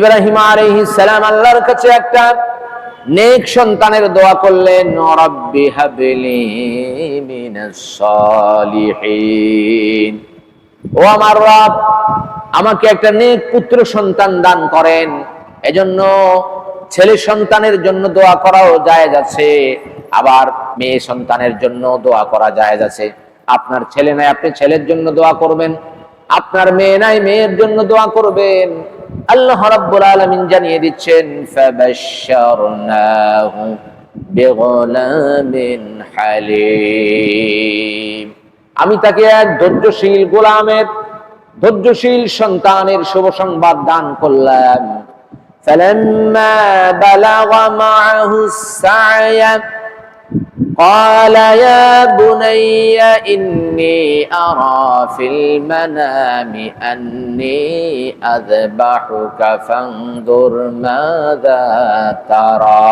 ইব্রাহিম আলাইহিস সালাম আল্লাহর কাছে একটা সন্তানের দোয়া করলেন রব্বি হাবলি মিনাস সালিহিন। ও আমার রব, আমাকে একটা নেক পুত্র সন্তান দান করেন। এজন্য ছেলে সন্তানের জন্য দোয়া করাও জায়েজ আছে, আবার মেয়ে সন্তানের জন্য দোয়া করা জায়েজ আছে। আপনার ছেলে নাই, আপনি ছেলের জন্য দোয়া করবেন, আপনার মেয়ে নাই, মেয়ের জন্য দোয়া করবেন। আল্লাহ রাব্বুল আলামিন জানিয়ে দিচ্ছেন ফাবাশশারনাহু বিগুলামিন হালিম আমি তাকে এক ধৈর্যশীল গোলামের ধৈর্যশীল সন্তানের শুভ সংবাদ দান করলাম فلما بلغ معه السعي قال يا بني إني أرى في المنام أني أذبحك فانظر ماذا ترى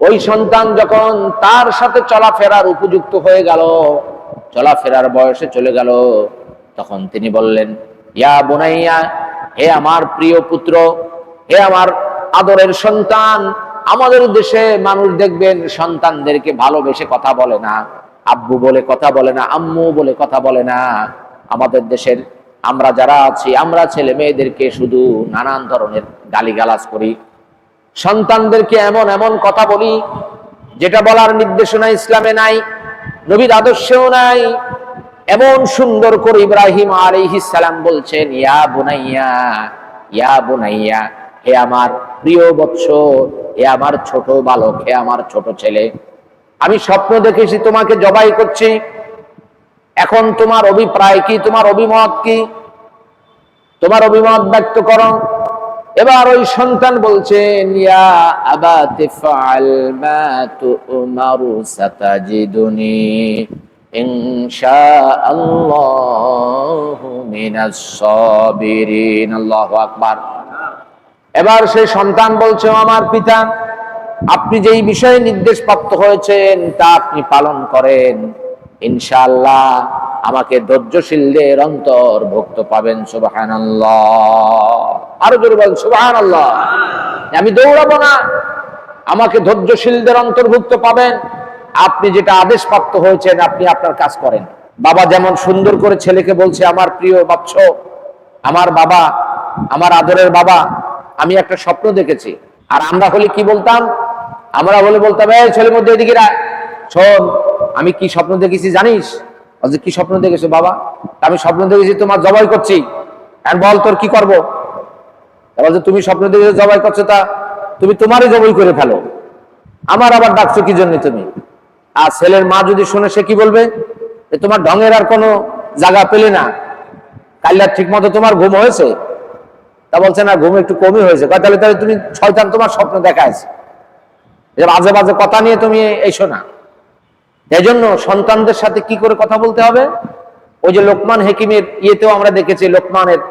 ওই সন্তান যখন তার সাথে চলাফেরার উপযুক্ত হয়ে গেল চলাফেরার বয়সে চলে গেল তখন তিনি বললেন ইয়া বোনাইয়া হে আমার প্রিয় পুত্র হে আমার আদরের সন্তান আমাদের দেশে মানুষ দেখবেন সন্তানদেরকে ভালোবেসে কথা বলে না। আব্বু বলে কথা বলে না, আম্মু বলে কথা বলে না। আমাদের দেশের আমরা যারা আছি, আমরা ছেলে মেয়েদেরকে শুধু নানান ধরনের গালিগালাজ করি। সন্তানদেরকে এমন এমন কথা বলি, যেটা বলার নির্দেশনা ইসলামে নাই, নবীর আদর্শেও নাই। এমন সুন্দর করে ইব্রাহিম আলাইহিস সালাম বলছেন, ইয়া বুনাইয়া ইয়া বুনাইয়া, হে আমার প্রিয় বৎস হে আমার ছোট বালক হে আমার ছোট ছেলে। আমি স্বপ্ন দেখেছি, তোমাকে জবাই করছি। এখন তোমার অভিপ্রায় কি? তোমার অভিমত কি? তোমার অভিমত ব্যক্ত করো। এবার ওই সন্তান বলছেন ইয়া আকবার। এবার সেই সন্তান বলছে আমার পিতা, আপনি যেই বিষয়ে নির্দেশ প্রাপ্ত হয়েছেন, তা আপনি পালন করেন। ইনশাআল্লাহ আমাকে ধৈর্যশীলদের অন্তর্ভুক্ত পাবেন সুবাহান আরও জোরে বলেন সুবাহান আমি দৌড়াবো না। আমাকে ধৈর্যশীলদের অন্তর্ভুক্ত পাবেন। আপনি যেটা আদেশ প্রাপ্ত হয়েছেন, আপনি আপনার কাজ করেন। বাবা যেমন সুন্দর করে ছেলেকে বলছে, আমার প্রিয় বাচ্চ, আমার বাবা, আমার আদরের বাবা আমি একটা স্বপ্ন দেখেছি। আর আমরা হলে কি বলতাম? আমরা হলে বলতাম, এই ছেলের মধ্যে এদিকে শোন, আমি কি স্বপ্ন দেখেছি জানিস? কি স্বপ্ন দেখেছ বাবা? আমি স্বপ্ন দেখেছি তোমার জবাই করছি। আর বল, তোর কি করব? তুমি স্বপ্ন দেখেছ, জবাই করছ তা তুমি তোমারই জবাই করে ফেলো। আমার আবার ডাকছো কি জন্য তুমি? আর ছেলের মা যদি শুনে, সে কি বলবে? তোমার ঢঙের আর কোনো জায়গা পেলে না। কাল্লার ঠিক মতো তোমার ঘুম হয়েছে? তা বলছে, না, ঘুম একটু কমই হয়েছে। তাহলে তাহলে তুমি ছয়টান তোমার স্বপ্ন দেখাইছে। যে বাজে বাজে কথা নিয়ে তুমি এসো না এই জন্য সন্তানদের সাথে কি করে কথা বলতে হবে? ওই যে লোকমান হেকিমের ইয়েতেও আমরা দেখেছি, লোকমানের,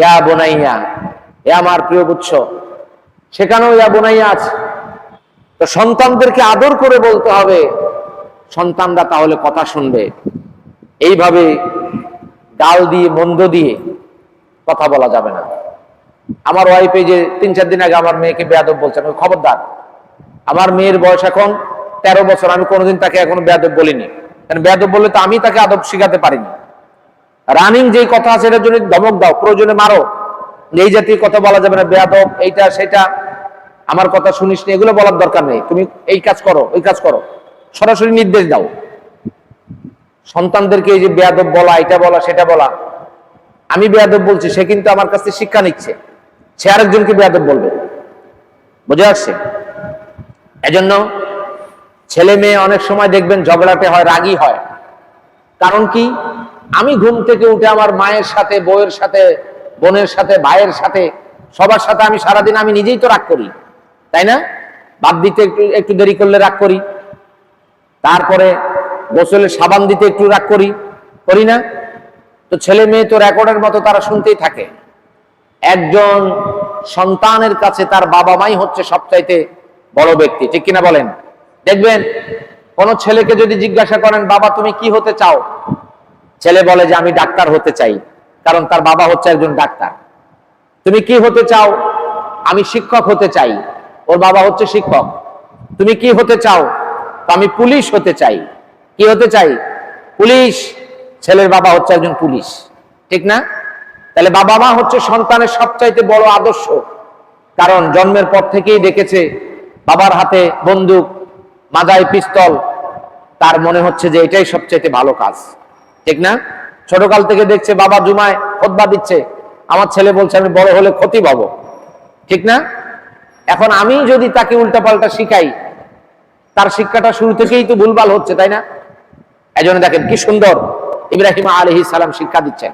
ইয়া বোনাইয়া, এ আমার প্রিয় বুচ্ছ সেখানেও ইয়া বোনাইয়া আছে। তো সন্তানদেরকে আদর করে বলতে হবে, সন্তানরা তাহলে কথা শুনবে। এইভাবে ডাল দিয়ে, মন্দ দিয়ে কথা বলা যাবে না। আমার ওয়াইফে যে তিন চার দিন আগে আমার মেয়েকে বেয়াদব বলছেন ওই খবরদার, আমার মেয়ের বয়স এখন তেরো বছর, আমি কোনোদিন তাকে এখনও বেয়াদব বলিনি। কারণ বেয়াদব বললে তো আমি তাকে আদব শিখাতে পারিনি। রানিং যেই কথা আছে, এটার জন্য ধমক দাও, প্রয়োজনে মারো। এই জাতীয় কথা বলা যাবে না, বেয়াদব, এইটা, সেটা, আমার কথা শুনিস না, এগুলো বলার দরকার নেই। তুমি এই কাজ করো, ওই কাজ করো। সরাসরি নির্দেশ দাও। সন্তানদেরকে এই যে বেয়াদব বলা এটা বলা, সেটা বলা। আমি বেয়াদব বলছি, সে কিন্তু আমার কাছ শিক্ষা নিচ্ছে। সে আরেকজনকে বেয়াদব বলবে। বুঝে আসছে এজন্য ছেলে মেয়ে অনেক সময় দেখবেন ঝগড়াটে হয়, রাগী হয়। কারণ কি? আমি ঘুম থেকে উঠে আমার মায়ের সাথে, বউয়ের সাথে, বোনের সাথে, ভাইয়ের সাথে, সবার সাথে আমি সারাদিন আমি নিজেই তো রাগ করি, তাই না? বাদ দিতে একটু একটু দেরি করলে রাগ করি। তারপরে গোসলে সাবান দিতে একটু রাগ করি করি না? তো ছেলে মেয়ে তো রেকর্ডের মতো তারা শুনতেই থাকে। একজন সন্তানের কাছে তার বাবা মাই হচ্ছে সবচাইতে বড় ব্যক্তি। ঠিক কিনা বলেন? দেখবেন, কোন ছেলেকে যদি জিজ্ঞাসা করেন, বাবা, তুমি কি হতে চাও? ছেলে বলে যে, আমি ডাক্তার হতে চাই। কারণ তার বাবা হচ্ছে একজন ডাক্তার। তুমি কি হতে চাও? আমি শিক্ষক হতে চাই। ওর বাবা হচ্ছে শিক্ষক। তুমি কি হতে চাও? আমি পুলিশ হতে চাই। কি হতে চাই? পুলিশ। ছেলের বাবা হচ্ছে একজন পুলিশ। ঠিক না? তাহলে বাবা মা হচ্ছে সন্তানের সবচাইতে বড় আদর্শ। কারণ জন্মের পর থেকেই দেখেছে বাবার হাতে বন্দুক, মাজায় পিস্তল, তার মনে হচ্ছে যে এটাই সবচাইতে ভালো কাজ। ঠিক না? ছোটকাল থেকে দেখছে বাবা জুমায় খোদবা দিচ্ছে। আমার ছেলে বলছে, আমি বড় হলে ক্ষতি পাবো। ঠিক না? এখন আমি যদি তাকে উল্টাপাল্টা শিখাই, তার শিক্ষাটা শুরু থেকেই তো ভুলভাল হচ্ছে, তাই না? এই জন্য দেখেন কি সুন্দর ইব্রাহিম আলহি সালাম শিক্ষা দিচ্ছেন।